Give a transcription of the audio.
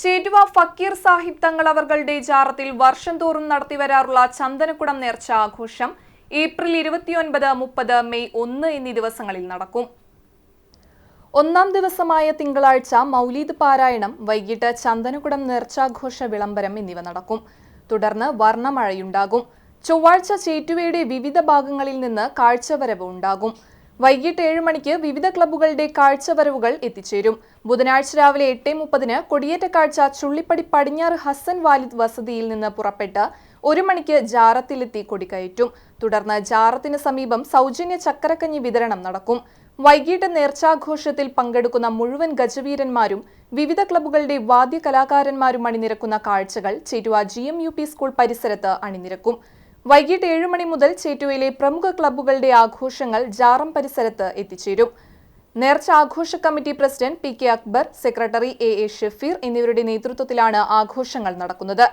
ചേറ്റുവ ഫക്കീർ സാഹിബ് തങ്ങൾ ജാറത്തിൽ വർഷം തോറും നടത്തിവരാറുള്ള ചന്ദനക്കുടം നേർച്ച ആഘോഷം ഏപ്രിൽ ഇരുപത്തിയൊൻപത് മുപ്പത് മെയ് ഒന്ന് എന്നീ ദിവസങ്ങളിൽ നടക്കും. ഒന്നാം ദിവസമായ തിങ്കളാഴ്ച മൗലീദ് പാരായണം വൈകിട്ട് ചന്ദനക്കുടം നേർച്ചാഘോഷ വിളംബരം എന്നിവ നടക്കും. തുടർന്ന് വർണമഴയുണ്ടാകും. ചൊവ്വാഴ്ച ചേറ്റുവയുടെ വിവിധ ഭാഗങ്ങളിൽ നിന്ന് കാഴ്ചവരവ് ഉണ്ടാകും. വൈകിട്ട് ഏഴ് മണിക്ക് വിവിധ ക്ലബ്ബുകളുടെ കാഴ്ചവരവുകൾ എത്തിച്ചേരും. ബുധനാഴ്ച രാവിലെ എട്ട് മുപ്പതിന് കൊടിയേറ്റ കാഴ്ച ചുള്ളിപ്പടി പടിഞ്ഞാറ് ഹസൻ വാലിദ് വസതിയിൽ നിന്ന് പുറപ്പെട്ട് ഒരു മണിക്ക് ജാറത്തിലെത്തി കൊടികയറ്റും. തുടർന്ന് ജാറത്തിന് സമീപം സൗജന്യ ചക്കരക്കഞ്ഞി വിതരണം നടക്കും. വൈകിട്ട് നേർച്ചാഘോഷത്തിൽ പങ്കെടുക്കുന്ന മുഴുവൻ ഗജവീരന്മാരും വിവിധ ക്ലബ്ബുകളുടെ വാദ്യ കലാകാരന്മാരും അണിനിരക്കുന്ന കാഴ്ചകൾ ചേരുവ G M U P school പരിസരത്ത് അണിനിരക്കും. വൈകിട്ട് ഏഴ് മണി മുതൽ ചേറ്റുവയിലെ പ്രമുഖ ക്ലബ്ബുകളുടെ ആഘോഷങ്ങൾ ജാറം പരിസരത്ത് എത്തിച്ചേരും. നേർച്ച ആഘോഷ committee president P K Akbar secretary A A Shafeer എന്നിവരുടെ നേതൃത്വത്തിലാണ് ആഘോഷങ്ങൾ നടക്കുന്നത്.